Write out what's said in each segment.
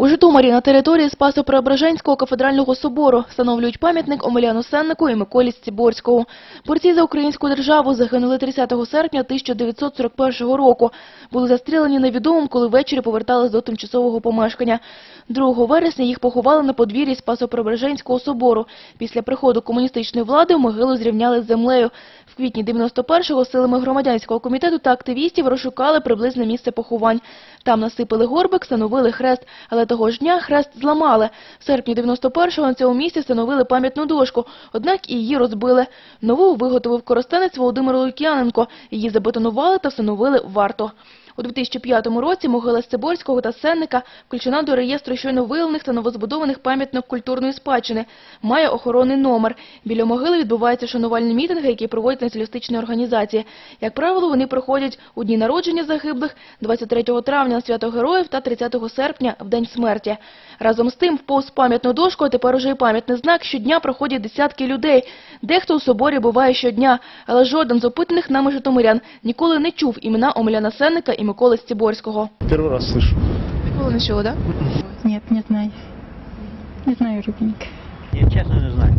У Житомирі на території Спасо-Преображенського кафедрального собору встановлюють пам'ятник Омеляну Сеннику і Миколі Стіборського. Борці за українську державу загинули 30 серпня 1941 року. Були застрілені невідомим, коли ввечері повертались до тимчасового помешкання. 2 вересня їх поховали на подвір'ї Спасо-Преображенського собору. Після приходу комуністичної влади могилу зрівняли з землею. Квітні 91-го силами громадянського комітету та активістів розшукали приблизне місце поховань. Там насипали горбик, встановили хрест, але того ж дня хрест зламали. В серпні 91-го на цьому місці встановили пам'ятну дошку, однак і її розбили. Нову виготовив коростенець Володимир Лук'яненко. Її забетонували та встановили варто. У 2005 році могила Сцеборського та Сенника включена до реєстру щойно виявлених та новозбудованих пам'ятник культурної спадщини. Має охоронний номер. Біля могили відбуваються шанувальні мітинги, які проводять націоналістичні організації. Як правило, вони проходять у дні народження загиблих, 23 травня на свято Героїв та 30 серпня в День смерті. Разом з тим, в повз пам'ятну дошку, а тепер уже і пам'ятний знак, щодня проходять десятки людей. Дехто у соборі буває щодня, але жоден з опитаних нами житомирян ніколи не чув імена Омеляна Сенника і Миколи Стіборського. Первый раз слышу. Ніколи не чули, так? Нет, не знаю. Не знаю, Рубінка. Я чесно не знаю.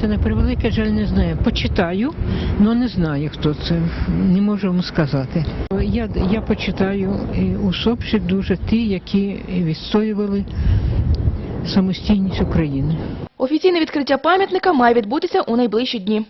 Це на превеликий жаль не знаю. Почитаю, але не знаю, хто це. Не можу вам сказати. Я, я почитаю і усопших дуже ті, які відстоювали самостійність України. Офіційне відкриття пам'ятника має відбутися у найближчі дні.